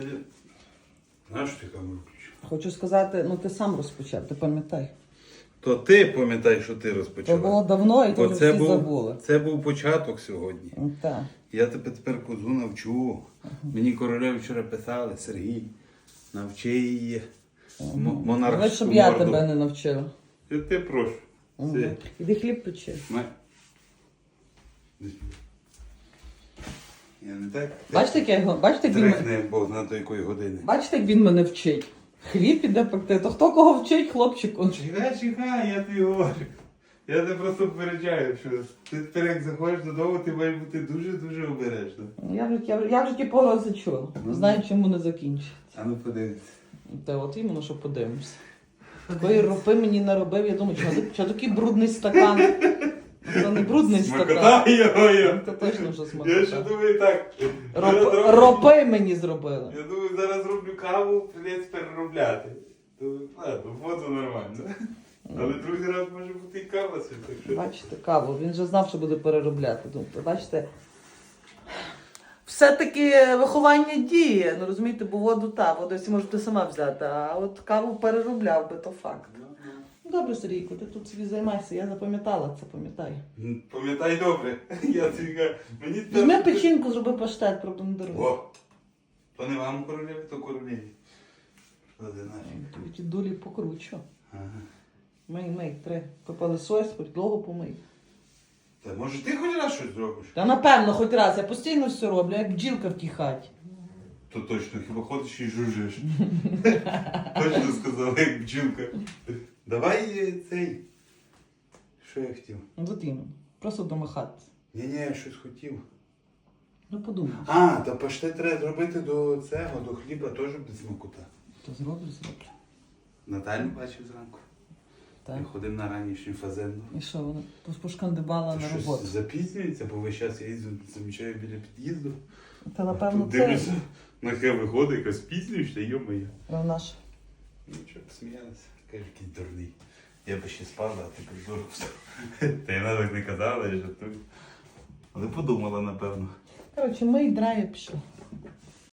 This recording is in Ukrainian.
Ти... Знаєш, що ти камеру включив? Хочу сказати, ну ти сам розпочав, ти пам'ятай. То ти пам'ятай, що ти розпочав. Це було давно і то всі був, забули. це був початок сьогодні. Ну, Так. Я тебе тепер козу навчу. Мені королеви вчора писали, Сергій, навчи її. Монархську Але щоб я морду. тебе не навчила. Я тебе прошу. Угу. Іди хліб печи. Ми... Я не так. Бачите, як я його, бачите, як він, мене- Трехне Бог знає до якої години. бачите, як він мене вчить. Хліб іде пекти. То хто кого вчить, хлопчик? он. Чекай, чекай, я тобі говорю. Я тебе просто попереджаю, що ти тепер як заходиш додому, ти маєш бути дуже-дуже обережна. Я вже, я, вже- я вже ті погрози чула. Ну. Знаю, чому не закінчить. А ну подивись. Та от іменно, що подивимося. Такої ропи мені наробив, я думаю, що такий брудний стакан. Це не брудний стакан. Смакота його я. Це точно, що Я ще смакота. думаю так. зараз Роп, роблю- ропи мені зробили. Я думаю, зараз роблю каву, прийдеться переробляти. Ладно, воду нормально. Але другий раз може бути і кава собі, так що. Бачите, каву, він же знав, що буде переробляти. Думаю, бачите. Все-таки виховання діє, ну розумієте, бо воду та, воду всі можете сама взяти, а от каву переробляв би, то факт. Ну, ну. Ну, Добре, Сергійко, ти тут собі займайся, я запам'ятала це, пам'ятай. Пам'ятай добре. Я тобі кажу, мені Візьми печінку, зроби паштет, не. О! То не вам королеві, то королеві. Ти знаєш? Тобі ті дулі покручу. Ага. Мий, мий, три. Попилисось, підлогу помий. Та може ти хоч раз щось зробиш? Та напевно, хоч раз, я постійно все роблю, як бджілка в тій хаті. То точно, хіба ходиш і жужжиш. точно сказав, як бджілка. Давай е, цей. Що я хотів? Ну, от іменно. Просто домахатися. Ні, ні, я щось хотів. Ну подумай. А, та паштет треба зробити до цього, до хліба теж без смакота. То зроблю, зроблю. Наталю бачив зранку. Так. Я ходив на ранішню фазенду. І що, вона пошкандибала Та на щось роботу. запізнюється, бо весь час я їздю, замічаю біля під'їзду. Та напевно це Дивлюся, на хе виходить, якась спізнюєшся, йо-моє. наш. Ну що, посміялися. Каже, який дурний. Я би ще спала, а ти придуркався. Та й вона так не казала, я жартую. Але подумала, напевно. Коротше, ми і драє пішли.